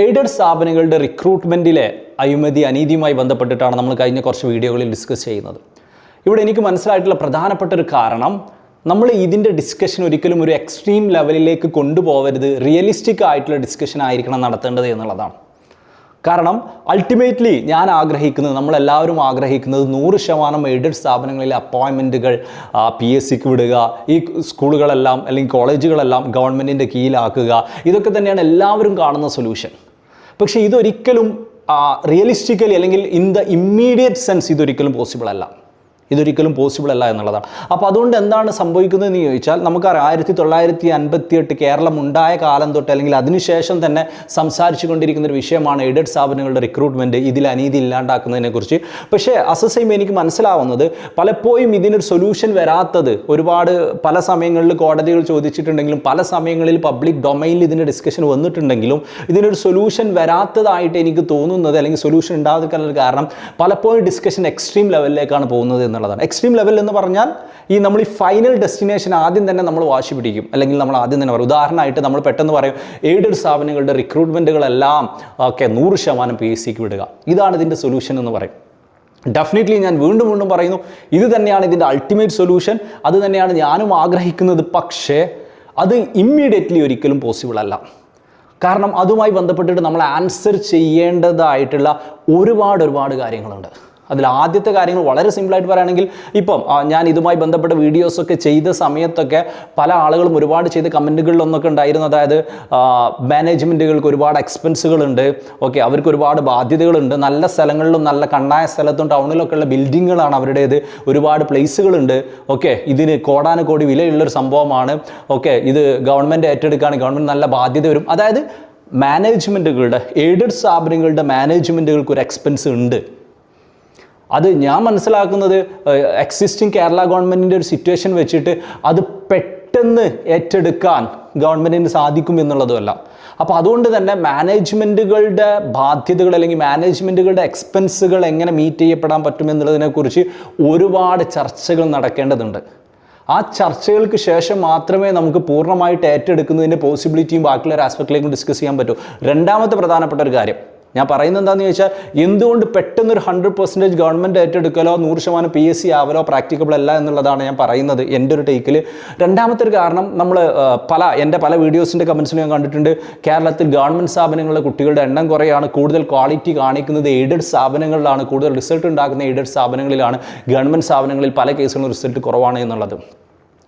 Aided സ്ഥാപനങ്ങളുടെ റിക്രൂട്ട്മെന്റിലെ അഴിമതി അനീതിയുമായി ബന്ധപ്പെട്ടിട്ടാണ് നമ്മൾ കഴിഞ്ഞ കുറച്ച് വീഡിയോകളിൽ ഡിസ്കസ് ചെയ്യുന്നത്. ഇവിടെ എനിക്ക് മനസ്സിലായിട്ടുള്ള പ്രധാനപ്പെട്ട ഒരു കാരണം നമ്മൾ ഇതിന്റെ ഡിസ്കഷൻ ഒരിക്കലും ഒരു എക്സ്ട്രീം ലെവലിലേക്ക് കൊണ്ടുപോകരുത് റിയലിസ്റ്റിക് ആയിട്ടുള്ള ഡിസ്കഷൻ ആയിരിക്കണം നടത്തേണ്ടത് എന്നുള്ളതാണ്. കാരണം അൾട്ടിമേറ്റ്ലി ഞാൻ ആഗ്രഹിക്കുന്നത് നമ്മളെല്ലാവരും ആഗ്രഹിക്കുന്നത് നൂറ് ശതമാനം എയ്ഡഡ് സ്ഥാപനങ്ങളിലെ അപ്പോയിൻമെന്റുകൾ പി എസ് സിക്ക് വിടുക ഈ സ്കൂളുകളെല്ലാം അല്ലെങ്കിൽ കോളേജുകളെല്ലാം ഗവൺമെന്റിന്റെ കീഴിലാക്കുക ഇതൊക്കെ തന്നെയാണ് എല്ലാവരും കാണുന്ന സൊല്യൂഷൻ പക്ഷേ ഇതൊരിക്കലും റിയലിസ്റ്റിക്കലി അല്ലെങ്കിൽ ഇൻ ദ ഇമ്മീഡിയറ്റ് സെൻസ് ഇതൊരിക്കലും പോസിബിൾ അല്ല. ഇതൊരിക്കലും പോസിബിൾ അല്ല എന്നുള്ളതാണ്. അപ്പോൾ അതുകൊണ്ട് എന്താണ് സംഭവിക്കുന്നതെന്ന് ചോദിച്ചാൽ നമുക്കറിയാം ആയിരത്തി തൊള്ളായിരത്തി അൻപത്തി എട്ട് കേരളം ഉണ്ടായ കാലം തൊട്ട് അല്ലെങ്കിൽ അതിനുശേഷം തന്നെ സംസാരിച്ചു കൊണ്ടിരിക്കുന്ന ഒരു വിഷയമാണ് എയ്ഡഡ് സ്ഥാപനങ്ങളുടെ റിക്രൂട്ട്മെന്റ് ഇതിൽ അനീതി ഇല്ലാണ്ടാക്കുന്നതിനെക്കുറിച്ച് പക്ഷേ അസസൈം എനിക്ക് മനസ്സിലാവുന്നത് പലപ്പോഴും ഇതിനൊരു സൊല്യൂഷൻ വരാത്തത് ഒരുപാട് പല സമയങ്ങളിൽ കോടതികൾ ചോദിച്ചിട്ടുണ്ടെങ്കിലും പല സമയങ്ങളിൽ പബ്ലിക് ഡൊമൈനിൽ ഇതിന്റെ ഡിസ്കഷൻ വന്നിട്ടുണ്ടെങ്കിലും ഇതിനൊരു സൊല്യൂഷൻ വരാത്തതായിട്ട് എനിക്ക് തോന്നുന്നത് അല്ലെങ്കിൽ സൊല്യൂഷൻ ഉണ്ടാകാതിരിക്കാനുള്ള കാരണം പലപ്പോഴും ഡിസ്കഷൻ എക്സ്ട്രീം ലെവലിലേക്കാണ് പോകുന്നത് എന്നുള്ളതാണ്. എക്സ്ട്രീം ലെവൽ എന്ന് പറഞ്ഞാൽ ഈ നമ്മൾ ഈ ഫൈനൽ ഡെസ്റ്റിനേഷൻ ആദ്യം തന്നെ നമ്മൾ വാശി പിടിക്കും. അല്ലെങ്കിൽ നമ്മൾ ആദ്യം തന്നെ പറയും. ഉദാഹരണമായിട്ട് നമ്മൾ പെട്ടെന്ന് പറയും എയ്ഡഡ് സ്ഥാപനങ്ങളുടെ റിക്രൂട്ട്മെന്റുകളെല്ലാം ഒക്കെ നൂറ് ശതമാനം പി എസ് സിക്ക് വിടുക. ഇതാണ് ഇതിന്റെ സൊല്യൂഷൻ എന്ന് പറയും. ഡെഫിനറ്റ്ലി ഞാൻ വീണ്ടും വീണ്ടും പറയുന്നു ഇത് തന്നെയാണ് ഇതിന്റെ അൾട്ടിമേറ്റ് സൊല്യൂഷൻ അത് തന്നെയാണ് ഞാനും ആഗ്രഹിക്കുന്നത്. പക്ഷേ അത് ഇമ്മീഡിയറ്റ്ലി ഒരിക്കലും പോസിബിൾ അല്ല. കാരണം അതുമായി ബന്ധപ്പെട്ടിട്ട് നമ്മൾ ആൻസർ ചെയ്യേണ്ടതായിട്ടുള്ള ഒരുപാട് ഒരുപാട് കാര്യങ്ങളുണ്ട്. അതിൽ ആദ്യത്തെ കാര്യങ്ങൾ വളരെ സിമ്പിളായിട്ട് പറയുകയാണെങ്കിൽ ഇപ്പം ഞാൻ ഇതുമായി ബന്ധപ്പെട്ട വീഡിയോസൊക്കെ ചെയ്ത സമയത്തൊക്കെ പല ആളുകളും ഒരുപാട് ചെയ്ത കമന്റുകളിലൊന്നൊക്കെ ഉണ്ടായിരുന്നു. അതായത് മാനേജ്മെന്റുകൾക്ക് ഒരുപാട് എക്സ്പെൻസുകളുണ്ട് ഓക്കെ അവർക്ക് ഒരുപാട് ബാധ്യതകളുണ്ട്. നല്ല സ്ഥലങ്ങളിലും നല്ല കണ്ണായ സ്ഥലത്തും ടൗണിലൊക്കെ ഉള്ള ബിൽഡിങ്ങുകളാണ് അവരുടേത്. ഒരുപാട് പ്ലേസുകളുണ്ട് ഓക്കെ ഇതിന് കോടാനുകോടി വിലയുള്ളൊരു സംഭവമാണ്. ഓക്കെ ഇത് ഗവൺമെന്റ് ഏറ്റെടുക്കുകയാണ് ഗവൺമെന്റ് നല്ല ബാധ്യത വരും. അതായത് മാനേജ്മെന്റുകളുടെ എയ്ഡഡ് സ്ഥാപനങ്ങളുടെ മാനേജ്മെന്റുകൾക്ക് ഒരു എക്സ്പെൻസ് ഉണ്ട്. അത് ഞാൻ മനസ്സിലാക്കുന്നത് എക്സിസ്റ്റിംഗ് കേരള ഗവൺമെന്റിന്റെ ഒരു സിറ്റുവേഷൻ വെച്ചിട്ട് അത് പെട്ടെന്ന് ഏറ്റെടുക്കാൻ ഗവൺമെന്റിന് സാധിക്കും എന്നുള്ളതുമല്ല. അപ്പോൾ അതുകൊണ്ട് തന്നെ മാനേജ്മെന്റുകളുടെ ബാധ്യതകൾ അല്ലെങ്കിൽ മാനേജ്മെന്റുകളുടെ എക്സ്പെൻസുകൾ എങ്ങനെ മീറ്റ് ചെയ്യപ്പെടാൻ പറ്റും എന്നുള്ളതിനെക്കുറിച്ച് ഒരുപാട് ചർച്ചകൾ നടക്കേണ്ടതുണ്ട്. ആ ചർച്ചകൾക്ക് ശേഷം മാത്രമേ നമുക്ക് പൂർണമായിട്ട് ഏറ്റെടുക്കുന്നതിന്റെ പോസിബിലിറ്റിയും ബാക്കിയുള്ള ഒരു ആസ്പെക്റ്റിലേക്കും ഡിസ്കസ് ചെയ്യാൻ പറ്റൂ. രണ്ടാമത്തെ പ്രധാനപ്പെട്ട ഒരു കാര്യം ഞാൻ പറയുന്നത് എന്താണെന്ന് ചോദിച്ചാൽ എന്തുകൊണ്ട് പെട്ടെന്ന് ഒരു ഹൺഡ്രഡ് പെർസെന്റേജ് ഗവൺമെന്റ് ഏറ്റെടുക്കലോ നൂറ് ശതമാനം പി എസ് സി ആവലോ പ്രാക്ടിക്കബിൾ അല്ല എന്നുള്ളതാണ് ഞാൻ പറയുന്നത്. എന്റെ ഒരു ടേക്കിൽ രണ്ടാമത്തെ ഒരു കാരണം നമ്മൾ പല എന്റെ പല വീഡിയോസിന്റെ കമൻസിൽ ഞാൻ കണ്ടിട്ടുണ്ട്. കേരളത്തിൽ ഗവൺമെന്റ് സ്ഥാപനങ്ങളിലെ കുട്ടികളുടെ എണ്ണം കുറയാണ്. കൂടുതൽ ക്വാളിറ്റി കാണിക്കുന്നത് എയ്ഡഡ് സ്ഥാപനങ്ങളിലാണ്. കൂടുതൽ റിസൾട്ട് ഉണ്ടാക്കുന്ന എയ്ഡഡ് സ്ഥാപനങ്ങളിലാണ്. ഗവൺമെന്റ് സ്ഥാപനങ്ങളിൽ പല കേസുകളും റിസൾട്ട് കുറവാണ് എന്നുള്ളത്.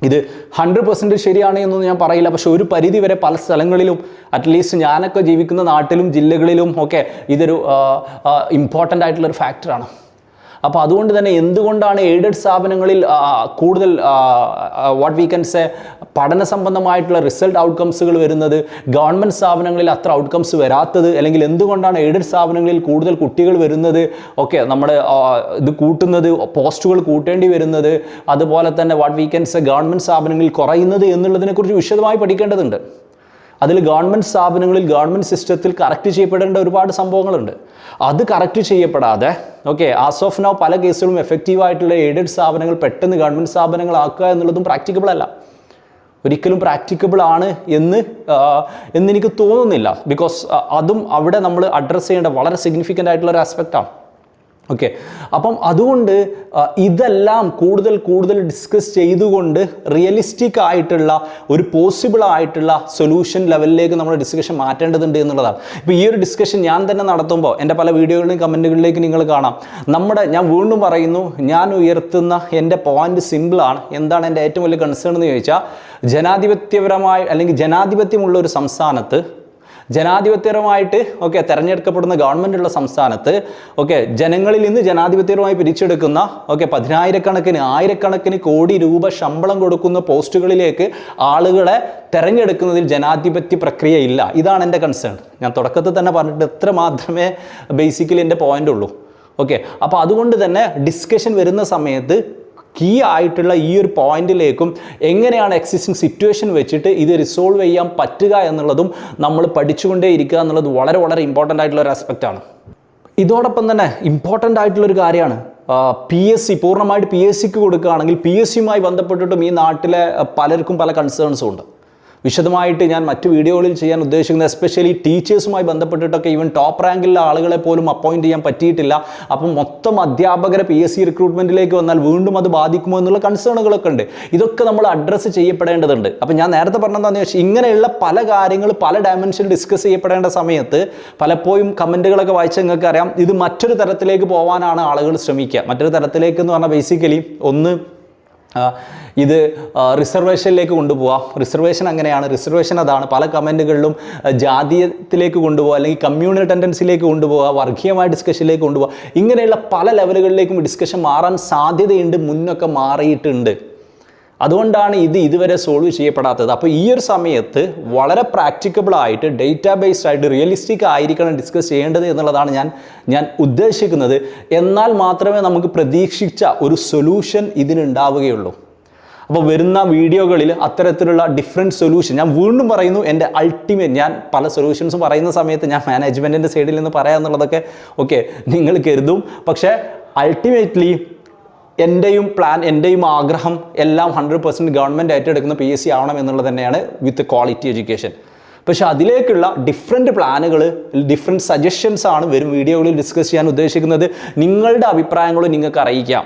ഇത് ഹൺഡ്രഡ് പെർസെന്റ് ശരിയാണ് എന്നൊന്നും ഞാൻ പറയില്ല. പക്ഷെ ഒരു പരിധി വരെ പല സ്ഥലങ്ങളിലും അറ്റ്ലീസ്റ്റ് ഞാനൊക്കെ ജീവിക്കുന്ന നാട്ടിലും ജില്ലകളിലും ഒക്കെ ഇതൊരു ഇമ്പോർട്ടന്റ് ആയിട്ടുള്ളൊരു ഫാക്ടറാണ് അപ്പോൾ അതുകൊണ്ട് തന്നെ എന്തുകൊണ്ടാണ് എയ്ഡഡ് സ്ഥാപനങ്ങളിൽ കൂടുതൽ വാട്ട് വി കൻ സേ പഠന സംബന്ധമായിട്ടുള്ള റിസൾട്ട് ഔട്ട്കംസുകൾ വരുന്നത്? ഗവൺമെന്റ് സ്ഥാപനങ്ങളിൽ അത്ര ഔട്ട്കംസ് വരാത്തത്? അല്ലെങ്കിൽ എന്തുകൊണ്ടാണ് എയ്ഡഡ് സ്ഥാപനങ്ങളിൽ കൂടുതൽ കുട്ടികൾ വരുന്നത്? ഓക്കെ നമ്മുടെ ഇത് കൂട്ടുന്നത് പോസ്റ്റുകൾ കൂട്ടേണ്ടി വരുന്നത് അതുപോലെ തന്നെ what we can say government സ്ഥാപനങ്ങളിൽ കുറയുന്നത് എന്നുള്ളതിനെക്കുറിച്ച് വിശദമായി പഠിക്കേണ്ടതുണ്ട്. അതിൽ ഗവൺമെന്റ് സ്ഥാപനങ്ങളിൽ ഗവൺമെന്റ് സിസ്റ്റത്തിൽ കറക്റ്റ് ചെയ്യപ്പെടേണ്ട ഒരുപാട് സംഭവങ്ങളുണ്ട്. അത് കറക്റ്റ് ചെയ്യപ്പെടാതെ ഓക്കെ ആസ് ഓഫ് പല കേസുകളും എഫക്റ്റീവ് ആയിട്ടുള്ള എയ്ഡഡ് സ്ഥാപനങ്ങൾ പെട്ടെന്ന് ഗവൺമെന്റ് സ്ഥാപനങ്ങളാക്കുക എന്നുള്ളതും പ്രാക്ടിക്കബിൾ അല്ല. ഒരിക്കലും പ്രാക്ടിക്കബിൾ ആണ് എന്ന് എന്നെനിക്ക് തോന്നുന്നില്ല. ബിക്കോസ് അതും അവിടെ നമ്മൾ അഡ്രസ്സ് ചെയ്യേണ്ട വളരെ സിഗ്നിഫിക്കന്റ് ആയിട്ടുള്ള ഒരു ആസ്പെക്റ്റാണ് ഓക്കെ അപ്പം അതുകൊണ്ട് ഇതെല്ലാം കൂടുതൽ കൂടുതൽ ഡിസ്കസ് ചെയ്തുകൊണ്ട് റിയലിസ്റ്റിക് ആയിട്ടുള്ള ഒരു പോസിബിൾ ആയിട്ടുള്ള സൊല്യൂഷൻ ലെവലിലേക്ക് നമ്മൾ ഡിസ്കഷൻ മാറ്റേണ്ടതുണ്ട് എന്നുള്ളതാണ്. ഇപ്പോൾ ഈ ഒരു ഡിസ്കഷൻ ഞാൻ തന്നെ നടത്തുമ്പോൾ എന്റെ പല വീഡിയോകളിലും കമന്റുകളിലേക്ക് നിങ്ങൾ കാണാം. നമ്മുടെ ഞാൻ വീണ്ടും പറയുന്നു ഞാൻ ഉയർത്തുന്ന എന്റെ പോയിന്റ് സിമ്പിളാണ് എന്താണ് എന്റെ ഏറ്റവും വലിയ കൺസേൺ എന്ന് ചോദിച്ചാൽ ജനാധിപത്യപരമായ അല്ലെങ്കിൽ ജനാധിപത്യമുള്ള ഒരു സംസ്ഥാനത്ത് ജനാധിപത്യപരമായിട്ട് ഓക്കെ തെരഞ്ഞെടുക്കപ്പെടുന്ന ഗവൺമെന്റ് ഉള്ള സംസ്ഥാനത്ത് ഓക്കെ ജനങ്ങളിൽ നിന്ന് ജനാധിപത്യപരമായി പിരിച്ചെടുക്കുന്ന ഓക്കെ പതിനായിരക്കണക്കിന് ആയിരക്കണക്കിന് കോടി രൂപ ശമ്പളം കൊടുക്കുന്ന പോസ്റ്റുകളിലേക്ക് ആളുകളെ തെരഞ്ഞെടുക്കുന്നതിൽ ജനാധിപത്യ പ്രക്രിയ ഇല്ല. ഇതാണ് എന്റെ കൺസേൺ ഞാൻ തുടക്കത്തിൽ തന്നെ പറഞ്ഞിട്ട് എത്ര മാത്രമേ ബേസിക്കലി എന്റെ പോയിന്റ് ഉള്ളൂ. ഓക്കെ അപ്പോൾ അതുകൊണ്ട് തന്നെ ഡിസ്കഷൻ വരുന്ന സമയത്ത് കീ ആയിട്ടുള്ള ഈ ഒരു പോയിന്റിലേക്കും എങ്ങനെയാണ് എക്സിസ്റ്റിംഗ് സിറ്റുവേഷൻ വെച്ചിട്ട് ഇത് റിസോൾവ് ചെയ്യാൻ പറ്റുക എന്നുള്ളതും നമ്മൾ പഠിച്ചുകൊണ്ടേ ഇരിക്കുക എന്നുള്ളത് വളരെ വളരെ ഇമ്പോർട്ടന്റ് ആയിട്ടുള്ള ഒരു ആസ്പെക്റ്റ് ആണ്. ഇതോടൊപ്പം തന്നെ ഇമ്പോർട്ടന്റ് ആയിട്ടുള്ളൊരു കാര്യമാണ്. പി എസ് സി പൂർണമായിട്ട് പി എസ് സിക്ക് കൊടുക്കുകയാണെങ്കിൽ പി എസ് സിയുമായി ബന്ധപ്പെട്ടിട്ടും ഈ നാട്ടിലെ പലർക്കും പല കൺസേൺസും ഉണ്ട്. വിശദമായിട്ട് ഞാൻ മറ്റ് വീഡിയോകളിൽ ചെയ്യാൻ ഉദ്ദേശിക്കുന്നത് എസ്പെഷ്യലി ടീച്ചേഴ്സുമായി ബന്ധപ്പെട്ടിട്ടൊക്കെ ഈവൻ ടോപ്പ് റാങ്കിലുള്ള ആളുകളെ പോലും അപ്പോയിന്റ് ചെയ്യാൻ പറ്റിയിട്ടില്ല. അപ്പം മൊത്തം അധ്യാപകരെ പി എസ് സി റിക്രൂട്ട്മെന്റിലേക്ക് വന്നാൽ വീണ്ടും അത് ബാധിക്കുമോ എന്നുള്ള കൺസേണുകളൊക്കെ ഉണ്ട്. ഇതൊക്കെ നമ്മൾ അഡ്രസ്സ് ചെയ്യപ്പെടേണ്ടതുണ്ട്. അപ്പം ഞാൻ നേരത്തെ പറഞ്ഞതെന്ന് വെച്ചാൽ ഇങ്ങനെയുള്ള പല കാര്യങ്ങൾ പല ഡയമെൻഷനിൽ ഡിസ്കസ് ചെയ്യപ്പെടേണ്ട സമയത്ത് പലപ്പോഴും കമന്റുകളൊക്കെ വായിച്ച നിങ്ങൾക്ക് അറിയാം ഇത് മറ്റൊരു തരത്തിലേക്ക് പോകാനാണ് ആളുകൾ ശ്രമിക്കുക. മറ്റൊരു തരത്തിലേക്ക് എന്ന് പറഞ്ഞാൽ ബേസിക്കലി ഒന്ന് ഇത് റിസർവേഷനിലേക്ക് കൊണ്ടുപോകാം റിസർവേഷൻ അങ്ങനെയാണ്. റിസർവേഷൻ അതാണ്. പല കമന്റുകളിലും ജാതീയത്തിലേക്ക് കൊണ്ടുപോകുക അല്ലെങ്കിൽ കമ്മ്യൂണൽ ടെൻഡൻസിയിലേക്ക് കൊണ്ടുപോകുക വർഗീയമായ ഡിസ്കഷനിലേക്ക് കൊണ്ടുപോകുക ഇങ്ങനെയുള്ള പല ലെവലുകളിലേക്കും ഡിസ്കഷൻ മാറാൻ സാധ്യതയുണ്ട് മുന്നൊക്കെ മാറിയിട്ടുണ്ട്. അതുകൊണ്ടാണ് ഇത് ഇതുവരെ സോൾവ് ചെയ്യപ്പെടാത്തത്. അപ്പോൾ ഈ ഒരു സമയത്ത് വളരെ പ്രാക്ടിക്കബിൾ ആയിട്ട് ഡേറ്റാ ബേസ്ഡ് ആയിട്ട് റിയലിസ്റ്റിക് ആയിരിക്കണം ഡിസ്കസ് ചെയ്യേണ്ടത് എന്നുള്ളതാണ് ഞാൻ ഞാൻ ഉദ്ദേശിക്കുന്നത്. എന്നാൽ മാത്രമേ നമുക്ക് പ്രതീക്ഷിച്ച ഒരു സൊല്യൂഷൻ ഇതിനുണ്ടാവുകയുള്ളൂ. അപ്പോൾ വരുന്ന വീഡിയോകളിൽ അത്തരത്തിലുള്ള ഡിഫറെന്റ് സൊല്യൂഷൻ ഞാൻ വീണ്ടും പറയുന്നു എന്റെ അൾട്ടിമേറ്റ് ഞാൻ പല സൊല്യൂഷൻസും പറയുന്ന സമയത്ത് ഞാൻ മാനേജ്മെന്റിന്റെ സൈഡിൽ നിന്ന് പറയാമെന്നുള്ളതൊക്കെ ഓക്കെ നിങ്ങൾ കരുതും. പക്ഷേ അൾട്ടിമേറ്റ്ലി എന്റെയും പ്ലാൻ എന്റെയും ആഗ്രഹം എല്ലാം ഹൺഡ്രഡ് പെർസെന്റ് ഗവൺമെന്റ് ഏറ്റെടുക്കുന്ന പി എസ് സി ആവണം എന്നുള്ളത് തന്നെയാണ് വിത്ത് ക്വാളിറ്റി എഡ്യൂക്കേഷൻ പക്ഷേ അതിലേക്കുള്ള ഡിഫറെന്റ് പ്ലാനുകൾ ഡിഫറെന്റ് സജഷൻസ് ആണ് വരും വീഡിയോകളിൽ ഡിസ്കസ് ചെയ്യാൻ ഉദ്ദേശിക്കുന്നത്. നിങ്ങളുടെ അഭിപ്രായങ്ങൾ നിങ്ങൾക്ക് അറിയിക്കാം.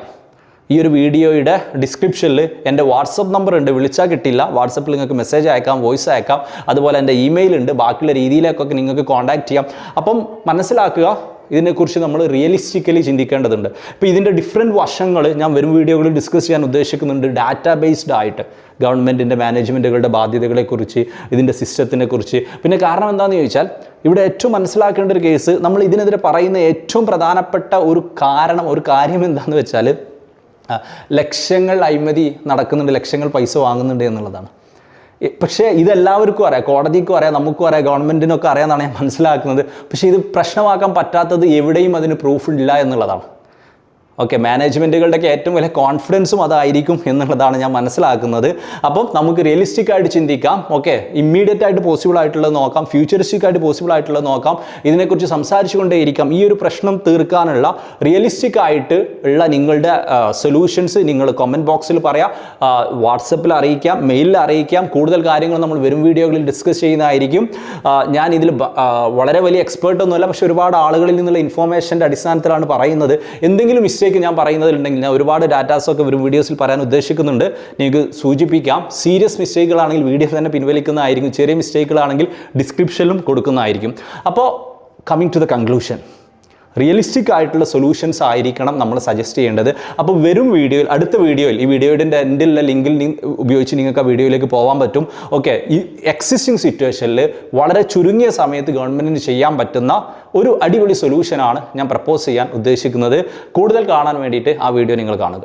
ഈ ഒരു വീഡിയോയുടെ ഡിസ്ക്രിപ്ഷനിൽ എന്റെ വാട്സപ്പ് നമ്പർ ഉണ്ട്. വിളിച്ചാൽ കിട്ടില്ല. വാട്സപ്പിൽ നിങ്ങൾക്ക് മെസ്സേജ് അയക്കാം വോയിസ് അയക്കാം. അതുപോലെ എന്റെ ഇമെയിൽ ഉണ്ട്. ബാക്കിയുള്ള രീതിയിലേക്കൊക്കെ നിങ്ങൾക്ക് കോൺടാക്റ്റ് ചെയ്യാം. അപ്പം മനസ്സിലാക്കുക ഇതിനെക്കുറിച്ച് നമ്മൾ റിയലിസ്റ്റിക്കലി ചിന്തിക്കേണ്ടതുണ്ട്. അപ്പോൾ ഇതിന്റെ ഡിഫറെന്റ് വശങ്ങൾ ഞാൻ വരും വീഡിയോകളിൽ ഡിസ്കസ് ചെയ്യാൻ ഉദ്ദേശിക്കുന്നുണ്ട്. ഡാറ്റാ ബേസ്ഡ് ആയിട്ട് ഗവൺമെന്റിന്റെ മാനേജ്മെന്റുകളുടെ ബാധ്യതകളെക്കുറിച്ച് ഇതിന്റെ സിസ്റ്റത്തിനെക്കുറിച്ച് പിന്നെ കാരണം എന്താണെന്ന് ചോദിച്ചാൽ ഇവിടെ ഏറ്റവും മനസ്സിലാക്കേണ്ട ഒരു കേസ് നമ്മൾ ഇതിനെതിരെ പറയുന്ന ഏറ്റവും പ്രധാനപ്പെട്ട ഒരു കാരണം ഒരു കാര്യം എന്താണെന്ന് വെച്ചാൽ ലക്ഷങ്ങൾ അഴിമതി നടക്കുന്നുണ്ട് ലക്ഷങ്ങൾ പൈസ വാങ്ങുന്നുണ്ട് എന്നുള്ളതാണ്. പക്ഷേ ഇതെല്ലാവർക്കും അറിയാം. കോടതിക്കും അറിയാം നമുക്കും അറിയാം ഗവൺമെന്റിനൊക്കെ അറിയാമെന്നാണ് ഞാൻ മനസ്സിലാക്കുന്നത്. പക്ഷേ ഇത് പ്രശ്നമാക്കാൻ പറ്റാത്തത് എവിടെയും അതിന് പ്രൂഫ് ഇല്ല എന്നുള്ളതാണ്. ഓക്കെ മാനേജ്മെന്റുകളുടെയൊക്കെ ഏറ്റവും വലിയ കോൺഫിഡൻസും അതായിരിക്കും എന്നുള്ളതാണ് ഞാൻ മനസ്സിലാക്കുന്നത്. അപ്പം നമുക്ക് റിയലിസ്റ്റിക് ആയിട്ട് ചിന്തിക്കാം. ഓക്കെ ഇമ്മീഡിയറ്റ് ആയിട്ട് പോസിബിൾ ആയിട്ടുള്ളത് നോക്കാം. ഫ്യൂച്ചറിസ്റ്റിക് ആയിട്ട് പോസിബിൾ ആയിട്ടുള്ളത് നോക്കാം. ഇതിനെക്കുറിച്ച് സംസാരിച്ചുകൊണ്ടേയിരിക്കാം. ഈ ഒരു പ്രശ്നം തീർക്കാനുള്ള റിയലിസ്റ്റിക് ആയിട്ട് ഉള്ള നിങ്ങളുടെ സൊല്യൂഷൻസ് നിങ്ങൾ കമന്റ് ബോക്സിൽ പറയാം. വാട്സപ്പിൽ അറിയിക്കാം മെയിലിൽ അറിയിക്കാം. കൂടുതൽ കാര്യങ്ങൾ നമ്മൾ വരും വീഡിയോകളിൽ ഡിസ്കസ് ചെയ്യുന്നതായിരിക്കും. ഞാൻ ഇതിൽ വളരെ വലിയ എക്സ്പേർട്ടൊന്നുമല്ല പക്ഷേ ഒരുപാട് ആളുകളിൽ നിന്നുള്ള ഇൻഫോർമേഷന്റെ അടിസ്ഥാനത്തിലാണ് പറയുന്നത്. എന്തെങ്കിലും മിസ്റ്റേക്ക് ഞാൻ പറയുന്നതിലുണ്ടെങ്കിൽ ഞാൻ ഒരുപാട് ഡാറ്റാസൊക്കെ വരും വീഡിയോസിൽ പറയാൻ ഉദ്ദേശിക്കുന്നുണ്ട്. നിങ്ങൾക്ക് സൂചിപ്പിക്കാം. സീരിയസ് മിസ്റ്റേക്കുകളാണെങ്കിൽ വീഡിയോ തന്നെ പിൻവലിക്കുന്നതായിരിക്കും. ചെറിയ മിസ്റ്റേക്കുകളാണെങ്കിൽ ഡിസ്ക്രിപ്ഷനിലും കൊടുക്കുന്നതായിരിക്കും. അപ്പോൾ coming to the conclusion realistic ആയിട്ടുള്ള സൊല്യൂഷൻസ് ആയിരിക്കണം നമ്മൾ സജസ്റ്റ് ചെയ്യേണ്ടത്. അപ്പോൾ വരും വീഡിയോയിൽ അടുത്ത വീഡിയോയിൽ ഈ വീഡിയോയുടെ എൻഡിലുള്ള ലിങ്കിൽ ഉപയോഗിച്ച് നിങ്ങൾക്ക് ആ വീഡിയോയിലേക്ക് പോകാൻ പറ്റും. ഓക്കെ ഈ എക്സിസ്റ്റിംഗ് സിറ്റുവേഷനിൽ വളരെ ചുരുങ്ങിയ സമയത്ത് ഗവൺമെന്റിന് ചെയ്യാൻ പറ്റുന്ന ഒരു അടിപൊളി സൊല്യൂഷനാണ് ഞാൻ പ്രപ്പോസ് ചെയ്യാൻ ഉദ്ദേശിക്കുന്നത്. കൂടുതൽ കാണാൻ വേണ്ടിയിട്ട് ആ വീഡിയോ നിങ്ങൾ കാണുക.